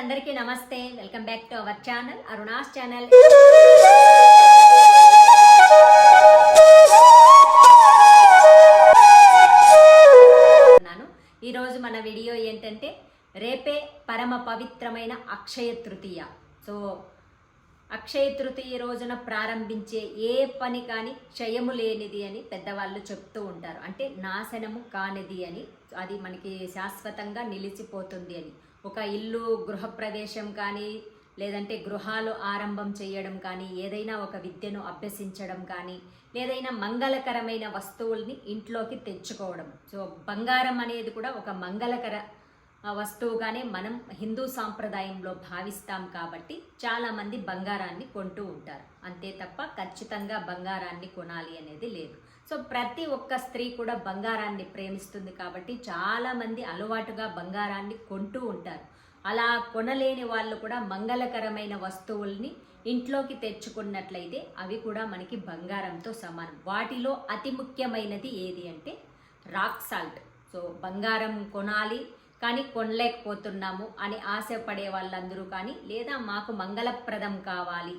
అందరికీ నమస్తే. Welcome back to our channel Aruna's channel. ఈరోజు మన వీడియో ఏంటంటే రేపే పరమ పవిత్రమైన అక్షయ తృతీయ. సో అక్షయ తృతీయ రోజున ప్రారంభించే ఏ పని కానీ క్షయము లేనిది అని పెద్దవాళ్ళు చెప్తూ ఉంటారు. అంటే నాశనము కానిది అని అది మనకి శాశ్వతంగా నిలిచిపోతుంది అని. ఒక ఇల్లు గృహప్రవేశం కానీ లేదంటే గృహాలు ఆరంభం చేయడం కానీ ఏదైనా ఒక విద్యను అభ్యసించడం కానీ ఏదైనా మంగళకరమైన వస్తువుల్ని ఇంట్లోకి తెచ్చుకోవడం. సో బంగారం అనేది కూడా ఒక మంగళకర వస్తువుగానే మనం హిందూ సాంప్రదాయంలో భావిస్తాం కాబట్టి చాలామంది బంగారాన్ని కొంటూ ఉంటారు. అంతే తప్ప ఖచ్చితంగా బంగారాన్ని కొనాలి అనేది లేదు. సో ప్రతి ఒక్క స్త్రీ కూడా బంగారాన్ని ప్రేమిస్తుంది కాబట్టి చాలామంది అలవాటుగా బంగారాన్ని కొంటూ ఉంటారు. అలా కొనలేని వాళ్ళు కూడా మంగళకరమైన వస్తువుల్ని ఇంట్లోకి తెచ్చుకున్నట్లయితే అవి కూడా మనకి బంగారంతో సమానం. వాటిలో అతి ముఖ్యమైనది ఏది అంటే రాక్ సాల్ట్. సో బంగారం కొనాలి కానీ కొనలేకపోతున్నాము అని ఆశపడే వాళ్ళందరూ కానీ లేదా మాకు మంగళప్రదం కావాలి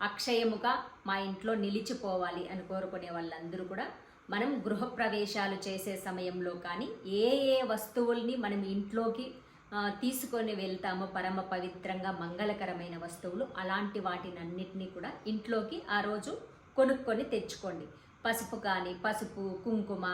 అక్షయముగా మా ఇంట్లో నిలిచిపోవాలి అని కోరుకునే వాళ్ళందరూ కూడా మనం గృహప్రవేశాలు చేసే సమయంలో కానీ ఏ ఏ వస్తువుల్ని మనం ఇంట్లోకి తీసుకొని వెళ్తామో పరమ పవిత్రంగా మంగళకరమైన వస్తువులు అలాంటి వాటినన్నిటినీ కూడా ఇంట్లోకి ఆ రోజు కొనుక్కొని తెచ్చుకోండి. పసుపు కానీ పసుపు కుంకుమ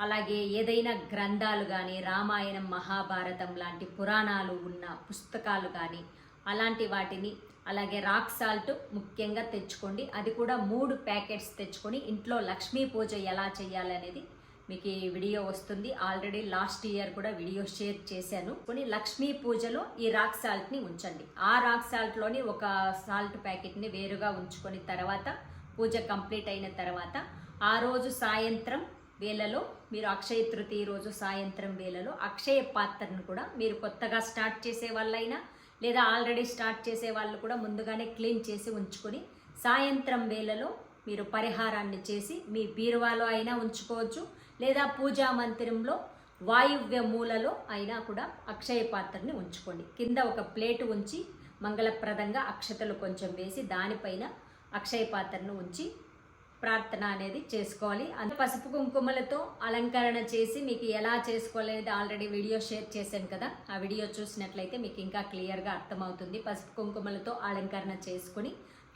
అలాగే ఏదైనా గ్రంథాలు కానీ రామాయణం మహాభారతం లాంటి పురాణాలు ఉన్న పుస్తకాలు కానీ అలాంటి వాటిని అలాగే రాక్ సాల్ట్ ముఖ్యంగా తెచ్చుకోండి. అది కూడా మూడు ప్యాకెట్స్ తెచ్చుకొని ఇంట్లో లక్ష్మీ పూజ ఎలా చేయాలనేది మీకు ఈ వీడియో వస్తుంది. ఆల్రెడీ లాస్ట్ ఇయర్ కూడా వీడియో షేర్ చేశాను. కొన్ని లక్ష్మీ పూజలో ఈ రాక్ సాల్ట్ని ఉంచండి. ఆ రాక్ సాల్ట్లోని ఒక సాల్ట్ ప్యాకెట్ని వేరుగా ఉంచుకొని తర్వాత పూజ కంప్లీట్ అయిన తర్వాత ఆ రోజు సాయంత్రం వేళలో మీరు అక్షయ తృతీయ రోజు సాయంత్రం వేళలో అక్షయ పాత్రను కూడా మీరు కొత్తగా స్టార్ట్ చేసే వాళ్ళైనా లేదా ఆల్రెడీ స్టార్ట్ చేసే వాళ్ళు కూడా ముందుగానే క్లీన్ చేసి ఉంచుకొని సాయంత్రం వేళలో మీరు పరిహారాన్ని చేసి మీ బీరువాలో అయినా ఉంచుకోవచ్చు లేదా పూజా మందిరంలో వాయువ్య మూలలో అయినా కూడా అక్షయ పాత్రని ఉంచుకోండి. కింద ఒక ప్లేటు ఉంచి మంగళప్రదంగా అక్షతలు కొంచెం వేసి దానిపైన అక్షయ పాత్రను ఉంచి ప్రార్థన అనేది చేసుకోవాలి. అంత పసుపు కుంకుమలతో అలంకరణ చేసి మీకు ఎలా చేసుకోవాలనేది ఆల్రెడీ వీడియో షేర్ చేశాను కదా. ఆ వీడియో చూసినట్లయితే మీకు ఇంకా క్లియర్గా అర్థమవుతుంది. పసుపు కుంకుమలతో అలంకరణ చేసుకుని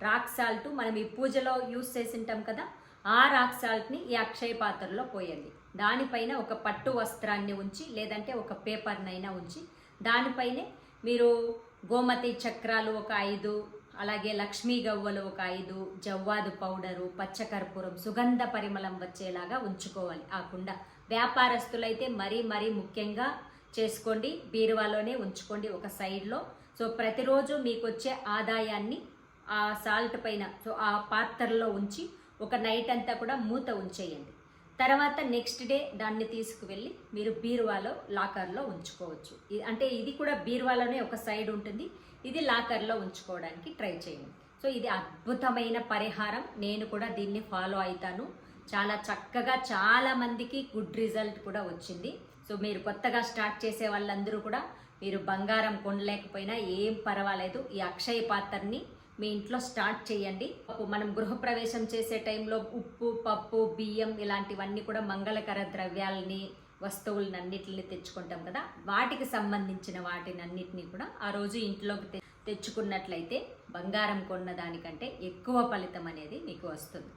రాక్ సాల్ట్ మనం ఈ పూజలో యూస్ చేసి ఉంటాం కదా ఆ రాక్ సాల్ట్ని ఈ అక్షయ పాత్రలో పోయండి. దానిపైన ఒక పట్టు వస్త్రాన్ని ఉంచి లేదంటే ఒక పేపర్నైనా ఉంచి దానిపైనే మీరు గోమతి చక్రాలు ఒక ఐదు అలాగే లక్ష్మీ గవ్వలు ఒక ఐదు జవ్వాదు పౌడరు పచ్చకర్పూరం సుగంధ పరిమళం వచ్చేలాగా ఉంచుకోవాలి. ఆ కుండ వ్యాపారస్తులైతే మరీ మరీ ముఖ్యంగా చేసుకోండి. బీరువాలోనే ఉంచుకోండి ఒక సైడ్లో. సో ప్రతిరోజు మీకు వచ్చే ఆదాయాన్ని ఆ సాల్ట్ పైన సో ఆ పాత్రలో ఉంచి ఒక నైట్ అంతా కూడా మూత ఉంచేయండి. తర్వాత నెక్స్ట్ డే దాన్ని తీసుకువెళ్ళి మీరు బీరువాలో లాకర్లో ఉంచుకోవచ్చు. అంటే ఇది కూడా బీరువాలోనే ఒక సైడ్ ఉంటుంది. ఇది లాకర్లో ఉంచుకోవడానికి ట్రై చేయండి. సో ఇది అద్భుతమైన పరిహారం. నేను కూడా దీన్ని ఫాలో అవుతాను చాలా చక్కగా చాలా మందికి గుడ్ రిజల్ట్ కూడా వచ్చింది. సో మీరు కొత్తగా స్టార్ట్ చేసే వాళ్ళందరూ కూడా మీరు బంగారం కొనలేకపోయినా ఏం పర్వాలేదు. ఈ అక్షయ పాత్రని మీ ఇంట్లో స్టార్ట్ చేయండి. మనం గృహప్రవేశం చేసే టైంలో ఉప్పు పప్పు బియ్యం ఇలాంటివన్నీ కూడా మంగళకర ద్రవ్యాలని వస్తువులను అన్నిటిని తెచ్చుకుంటాం కదా. వాటికి సంబంధించిన వాటిని అన్నిటినీ కూడా ఆ రోజు ఇంట్లోకి తె- తెచ్చుకున్నట్లయితే బంగారం కొన్న దానికంటే ఎక్కువ ఫలితం అనేది మీకు వస్తుంది.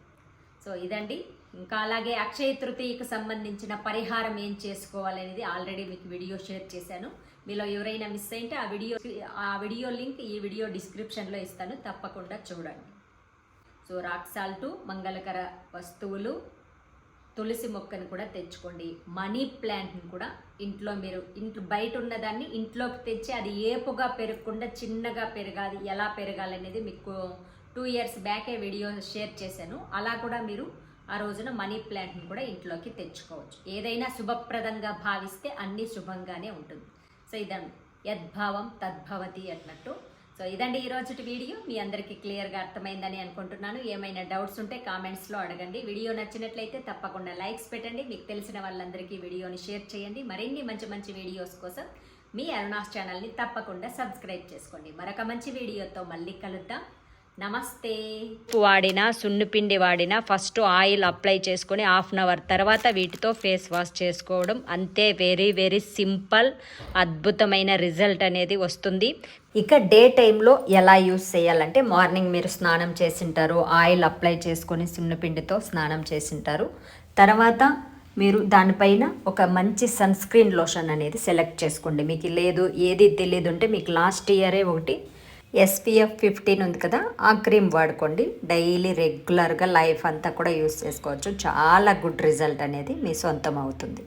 సో ఇదండి. ఇంకా అలాగే అక్షయ తృతీయకు సంబంధించిన పరిహారం ఏం చేసుకోవాలనేది ఆల్రెడీ మీకు వీడియో షేర్ చేశాను. మీలో ఎవరైనా మిస్ అయింటే ఆ వీడియో ఆ వీడియో లింక్ ఈ వీడియో డిస్క్రిప్షన్లో ఇస్తాను. తప్పకుండా చూడండి. సో రాక్ సాల్ట్ మంగళకర వస్తువులు తులసి మొక్కను కూడా తెచ్చుకోండి. మనీ ప్లాంట్ని కూడా ఇంట్లో మీరు ఇంట్లో బయట ఉన్నదాన్ని ఇంట్లోకి తెచ్చి అది ఏపుగా పెరగకుండా చిన్నగా పెరగాలి. ఎలా పెరగాలనేది మీకు టూ ఇయర్స్ బ్యాకే వీడియో షేర్ చేశాను. అలా కూడా మీరు ఆ రోజున మనీ ప్లాంట్ని కూడా ఇంట్లోకి తెచ్చుకోవచ్చు. ఏదైనా శుభప్రదంగా భావిస్తే అన్నీ శుభంగానే ఉంటుంది. సో ఇదండి యద్భావం తద్భవతి అన్నట్టు. సో ఇదండి ఈ వీడియో. మీ అందరికీ క్లియర్గా అర్థమైందని అనుకుంటున్నాను. ఏమైనా డౌట్స్ ఉంటే కామెంట్స్లో అడగండి. వీడియో నచ్చినట్లయితే తప్పకుండా లైక్స్ పెట్టండి. మీకు తెలిసిన వాళ్ళందరికీ వీడియోని షేర్ చేయండి. మరిన్ని మంచి మంచి వీడియోస్ కోసం మీ అరుణాస్ ఛానల్ని తప్పకుండా సబ్స్క్రైబ్ చేసుకోండి. మరొక మంచి వీడియోతో మళ్ళీ కలుద్దాం. నమస్తే. వాడిన సున్నిపిండి వాడిన ఫస్ట్ ఆయిల్ అప్లై చేసుకొని హాఫ్ అన్ అవర్ తర్వాత వీటితో ఫేస్ వాష్ చేసుకోవడం అంతే వెరీ వెరీ సింపుల్ అద్భుతమైన రిజల్ట్ అనేది వస్తుంది. ఇక డే టైంలో ఎలా యూస్ చేయాలంటే మార్నింగ్ మీరు స్నానం చేసింటారు ఆయిల్ అప్లై చేసుకొని సున్నపిండితో స్నానం చేసింటారు. తర్వాత మీరు దానిపైన ఒక మంచి సన్ స్క్రీన్ లోషన్ అనేది సెలెక్ట్ చేసుకోండి. మీకు లేదు ఏది తెలియదు అంటే మీకు లాస్ట్ ఇయరే ఒకటి ఎస్పీఎఫ్ ఫిఫ్టీన్ ఉంది కదా ఆ క్రీమ్ వాడుకోండి. డైలీ రెగ్యులర్గా లైఫ్ అంతా కూడా యూస్ చేసుకోవచ్చు. చాలా గుడ్ రిజల్ట్ అనేది మీ సొంతం అవుతుంది.